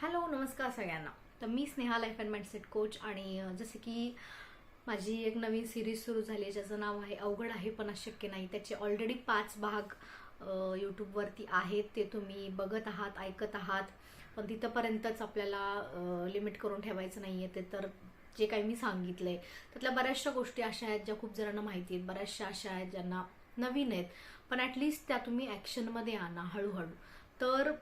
Hello नमस्कार सगळ्यांना. तर मी Sneha life and mindset coach आणि जसे की माझी एक नवीन सिरीज सुरू झाली आहे ज्याचं नाव आहे अवघड आहे पण अशक्य नाही. त्याचे ऑलरेडी पाच भाग यूट्यूबवरती आहेत. ते तुम्ही बघत आहात ऐकत आहात. पण तिथंपर्यंतच आपल्याला लिमिट करून ठेवायचं नाही आहे ते तर जे काही मी सांगितलंय त्यातल्या बऱ्याचशा गोष्टी अशा आहेत ज्या खूप जणांना माहिती आहेत. बऱ्याचशा अशा आहेत ज्यांना नवीन आहेत. पण ॲटलिस्ट त्या तुम्ही ॲक्शनमध्ये आणा हळूहळू. तर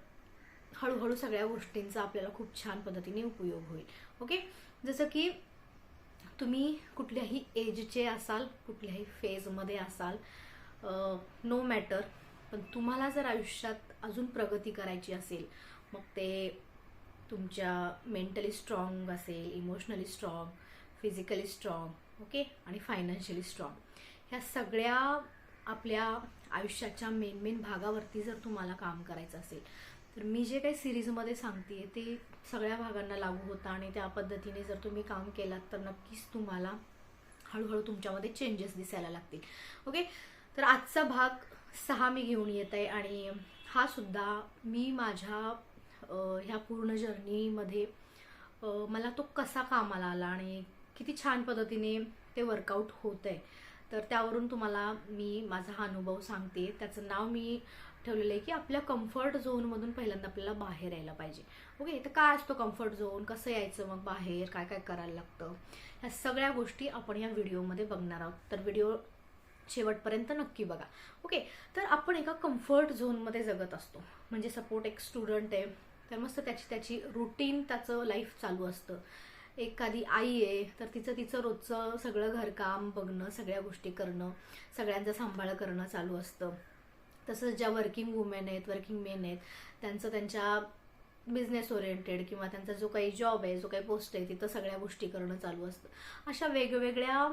हळूहळू सगळ्या गोष्टींचा आपल्याला खूप छान पद्धतीने उपयोग होईल. ओके जसं की तुम्ही कुठल्याही एजचे असाल कुठल्याही फेजमध्ये असाल नो मॅटर पण तुम्हाला जर आयुष्यात अजून प्रगती करायची असेल मग ते तुमच्या मेंटली स्ट्रॉंग असेल emotionally strong physically strong okay आणि फायनान्शियली स्ट्रॉंग ह्या सगळ्या आपल्या आयुष्याच्या मेन मेन भागावरती जर तुम्हाला काम करायचं असेल तर मी जे काही सिरीजमध्ये सांगते ते सगळ्या भागांना लागू होतं आणि त्या पद्धतीने जर तुम्ही काम केलात तर नक्कीच तुम्हाला हळूहळू तुमच्यामध्ये चेंजेस दिसायला लागतील. ओके तर आजचा भाग सहा मी घेऊन येत आहे आणि हा सुद्धा मी माझ्या ह्या पूर्ण जर्नीमध्ये मला तो कसा कामाला आला आणि किती छान पद्धतीने ते वर्कआउट होत आहे तर त्यावरून तुम्हाला मी माझा हा अनुभव सांगते. त्याचं नाव मी ठेवलेलं आहे की आपल्या कम्फर्ट झोनमधून पहिल्यांदा आपल्याला बाहेर यायला पाहिजे. ओके तर काय असतो कम्फर्ट झोन कसं यायचं मग बाहेर? काय काय करायला लागतं? ह्या सगळ्या गोष्टी आपण या व्हिडिओमध्ये बघणार आहोत. तर व्हिडिओ शेवटपर्यंत नक्की बघा. ओके तर आपण एका कम्फर्ट झोनमध्ये जगत असतो. म्हणजे सपोर्ट एक स्टुडंट आहे. तर मस्त त्याची त्याची रुटीन त्याचं लाईफ चालू असतं. एखादी आई आहे तर तिचं तिचं रोजचं सगळं घरकाम बघणं सगळ्या गोष्टी करणं सगळ्यांचा सांभाळ करणं चालू असतं. तसंच ज्या वर्किंग वुमेन आहेत वर्किंग मेन आहेत त्यांचं त्यांच्या बिझनेस ओरिएंटेड किंवा त्यांचा जो काही जॉब आहे जो काही पोस्ट आहे तिथं सगळ्या गोष्टी करणं चालू असतं. अशा वेगवेगळ्या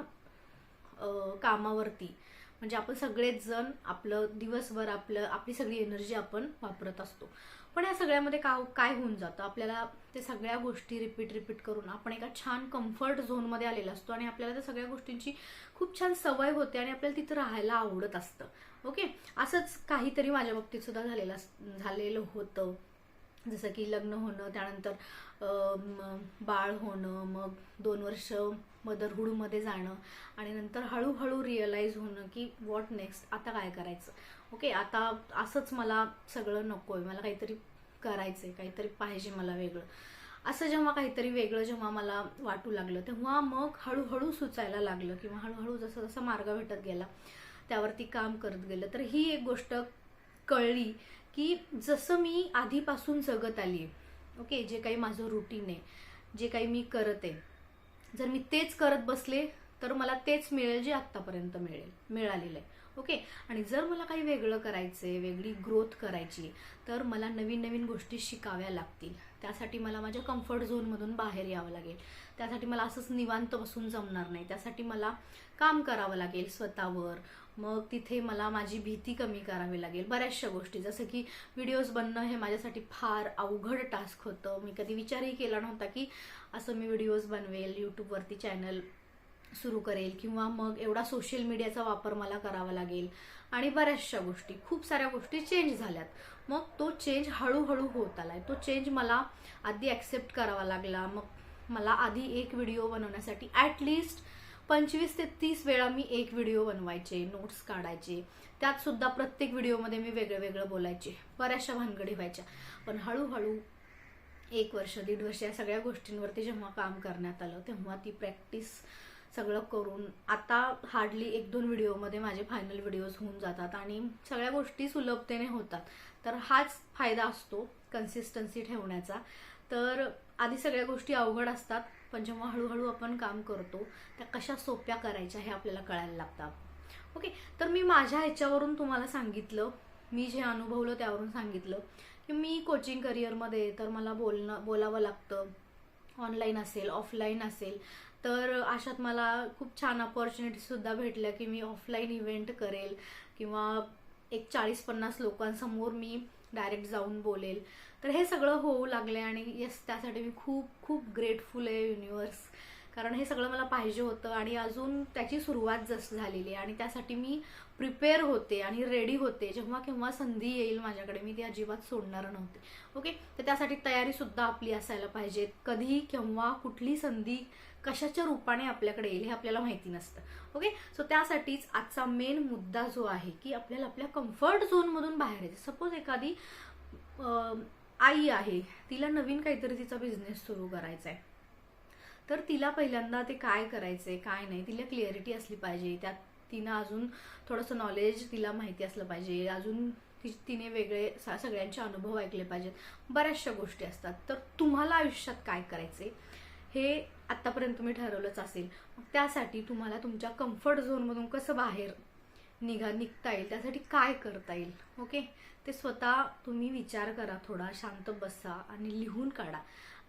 कामावरती म्हणजे आपण सगळेच जण आपलं दिवसभर आपलं आपली सगळी एनर्जी आपण वापरत असतो. पण या सगळ्यामध्ये का काय होऊन जातं? आपल्याला ते सगळ्या गोष्टी रिपीट रिपीट करून आपण एका छान कम्फर्ट झोनमध्ये आलेला असतो आणि आपल्याला त्या सगळ्या गोष्टींची खूप छान सवय होते आणि आपल्याला तिथं राहायला आवडत असतं. ओके असंच काहीतरी माझ्या बाबतीत सुद्धा झालेलं अस- झालेलं होतं. जसं की लग्न होणं त्यानंतर बाळ होणं मग दोन वर्ष मदरहूडमध्ये जाणं आणि नंतर हळूहळू रिअलाईज होणं की व्हॉट नेक्स्ट आता काय करायचं? ओके आता असंच मला सगळं नको आहे मला काहीतरी करायचं आहे काहीतरी पाहिजे मला वेगळं. असं जेव्हा काहीतरी वेगळं जेव्हा मला वाटू लागलं तेव्हा मग हळूहळू सुचायला लागलं किंवा हळूहळू जसं जसं मार्ग भेटत गेला त्यावरती काम करत गेलं. तर ही एक गोष्ट कळली की जसं मी आधीपासून जगत आली आहे ओके जे काही माझं रुटीन आहे जे काही मी करत आहे. जर मी तेच करत बसले तर मला तेच मिळेल जे आत्तापर्यंत मिळेल मिळालेलं आहे. ओके आणि जर मला काही वेगळं करायचं आहे वेगळी ग्रोथ करायची तर मला नवीन नवीन गोष्टी शिकाव्या लागतील. त्यासाठी मला माझ्या कम्फर्ट झोनमधून बाहेर यावं लागेल. त्यासाठी मला असंच निवांत बसून जमणार नाही. त्यासाठी मला काम करावं लागेल स्वतःवर. मग तिथे मला माझी भीती कमी करावी लागेल. बऱ्याचशा गोष्टी. जसं की व्हिडिओज बनणं हे माझ्यासाठी फार अवघड टास्क होतं. मी कधी विचारही केला नव्हता की असं मी व्हिडिओज बनवेल यूट्यूबवरती चॅनल सुरू करेल किंवा मग एवढा सोशल मीडियाचा वापर मला करावा लागेल. आणि बऱ्याचशा गोष्टी खूप साऱ्या गोष्टी चेंज झाल्यात. मग तो चेंज हळूहळू होत आलाय. तो चेंज मला आधी ॲक्सेप्ट करावा लागला. मग मला आधी एक व्हिडिओ बनवण्यासाठी ॲटलिस्ट पंचवीस ते तीस वेळा मी एक व्हिडिओ बनवायचे नोट्स काढायचे. त्यात सुद्धा प्रत्येक व्हिडिओमध्ये मी वेगळं वेगळं बोलायचे. बऱ्याचशा भानगडी व्हायच्या. पण हळूहळू एक वर्ष दीड वर्ष या सगळ्या गोष्टींवरती जेव्हा काम करण्यात आलं तेव्हा ती प्रॅक्टिस सगळं करून. आता हार्डली एक दोन व्हिडिओमध्ये माझे फायनल व्हिडिओज होऊन जातात आणि सगळ्या गोष्टी सुलभतेने होतात. तर हाच फायदा असतो कन्सिस्टन्सी ठेवण्याचा. तर आधी सगळ्या गोष्टी अवघड असतात पण जेव्हा हळूहळू आपण काम करतो त्या कशा सोप्या करायच्या हे आपल्याला कळायला लागतात ओके तर मी माझ्या ह्याच्यावरून तुम्हाला सांगितलं मी जे अनुभवलं त्यावरून सांगितलं की मी कोचिंग करिअरमध्ये तर मला बोलणं बोलावं लागतं. ऑनलाईन असेल ऑफलाईन असेल तर अशात मला खूप छान अपॉर्च्युनिटी सुद्धा भेटल्या की मी ऑफलाईन इव्हेंट करेल किंवा एक चाळीस पन्नास लोकांसमोर मी डायरेक्ट जाऊन बोलेल. तर हे सगळं होऊ लागले आणि येस त्यासाठी मी खूप खूप ग्रेटफुल आहे युनिवर्स कारण हे सगळं मला पाहिजे होतं आणि अजून त्याची सुरुवात जस्ट झालेली आहे. आणि त्यासाठी मी प्रिपेअर होते आणि रेडी होते. जेव्हा केव्हा संधी येईल माझ्याकडे मी ती अजिबात सोडणार नव्हते. ओके तर त्यासाठी तयारी सुद्धा आपली असायला पाहिजे. कधी केव्हा कुठली संधी कशाच्या रूपाने आपल्याकडे येईल हे आपल्याला माहिती नसतं. ओके सो त्यासाठीच आजचा मेन मुद्दा जो आहे की आपल्याला आपल्या कम्फर्ट झोनमधून बाहेर यायचं. सपोज एखादी आई आहे तिला नवीन काहीतरी तिचा बिझनेस सुरू करायचा आहे. तर तिला पहिल्यांदा ते काय करायचं आहे काय नाही तिला क्लिअरिटी असली पाहिजे. त्यात तिनं अजून थोडंसं नॉलेज तिला माहिती असलं पाहिजे. अजून ति- तिने वेगळे सा- सगळ्यांचे अनुभव ऐकले पाहिजेत. बऱ्याचशा गोष्टी असतात. तर तुम्हाला आयुष्यात काय करायचे हे आत्तापर्यंत तुम्ही ठरवलंच असेल. मग त्यासाठी तुम्हाला तुमच्या कम्फर्ट झोनमधून कसं बाहेर निघा निघता येईल. त्यासाठी काय करता येईल? ओके ते स्वतः तुम्ही विचार करा थोडा शांत बसा आणि लिहून काढा.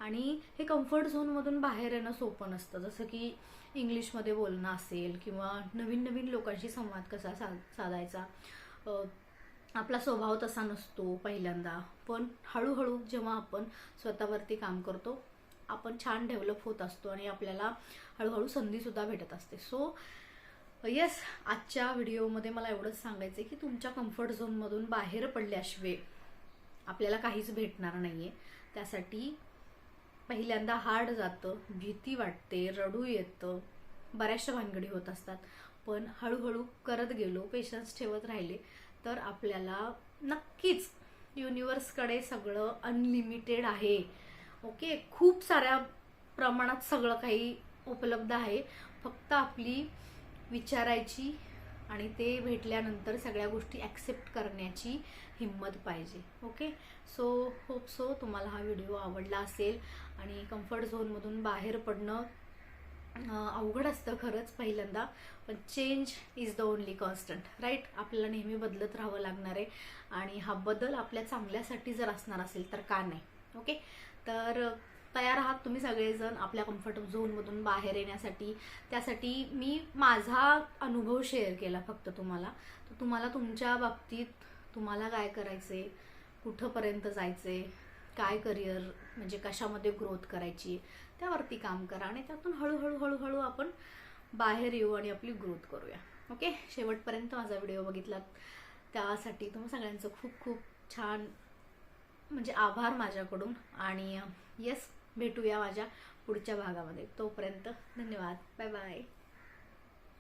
आणि हे कम्फर्ट झोनमधून बाहेर येणं सोपं नसतं. जसं की इंग्लिशमध्ये बोलणं असेल किंवा नवीन नवीन लोकांशी संवाद कसा सा साधायचा. आपला स्वभाव तसा नसतो पहिल्यांदा. पण हळूहळू जेव्हा आपण स्वतःवरती काम करतो आपण छान डेव्हलप होत असतो आणि आपल्याला हळूहळू संधीसुद्धा भेटत असते. सो येस आजच्या व्हिडिओमध्ये मला एवढंच सांगायचं आहे की तुमच्या कम्फर्ट झोनमधून बाहेर पडल्याशिवाय आपल्याला काहीच भेटणार नाही आहे त्यासाठी पहिल्यांदा हार्ड जातं भीती वाटते रडू येतं बऱ्याचशा भानगडी होत असतात. पण हळूहळू करत गेलो पेशन्स ठेवत राहिले तर आपल्याला नक्कीच युनिवर्सकडे सगळं अनलिमिटेड आहे. ओके खूप साऱ्या प्रमाणात सगळं काही उपलब्ध आहे. फक्त आपली विचारायची आणि ते भेटल्यानंतर सगळ्या गोष्टी ॲक्सेप्ट करण्याची हिंमत पाहिजे. ओके सो होप सो तुम्हाला हा व्हिडिओ आवडला असेल आणि कम्फर्ट झोनमधून बाहेर पडणं अवघड असतं खरंच पहिल्यांदा पण change is the only constant right आपल्याला नेहमी बदलत राहावं लागणार आहे आणि हा बदल आपल्या चांगल्यासाठी जर असणार असेल तर का नाही? ओके तर तयार आहात तुम्ही सगळेजण आपल्या कम्फर्ट झोनमधून बाहेर येण्यासाठी. त्यासाठी मी माझा अनुभव शेअर केला फक्त तुम्हाला. तर तुम्हाला तुमच्या बाबतीत तुम्हाला काय करायचे कुठंपर्यंत जायचे काय करिअर म्हणजे कशामध्ये ग्रोथ करायची? त्यावरती काम करा आणि त्यातून हळूहळू हळूहळू आपण बाहेर येऊ आणि आपली ग्रोथ करूया. ओके शेवटपर्यंत माझा व्हिडिओ बघितलात त्यासाठी तुम्ही सगळ्यांचं खूप खूप छान म्हणजे आभार माझ्याकडून. आणि येस भेटूया माझ्या पुढच्या भागामध्ये. तोपर्यंत धन्यवाद. Bye bye.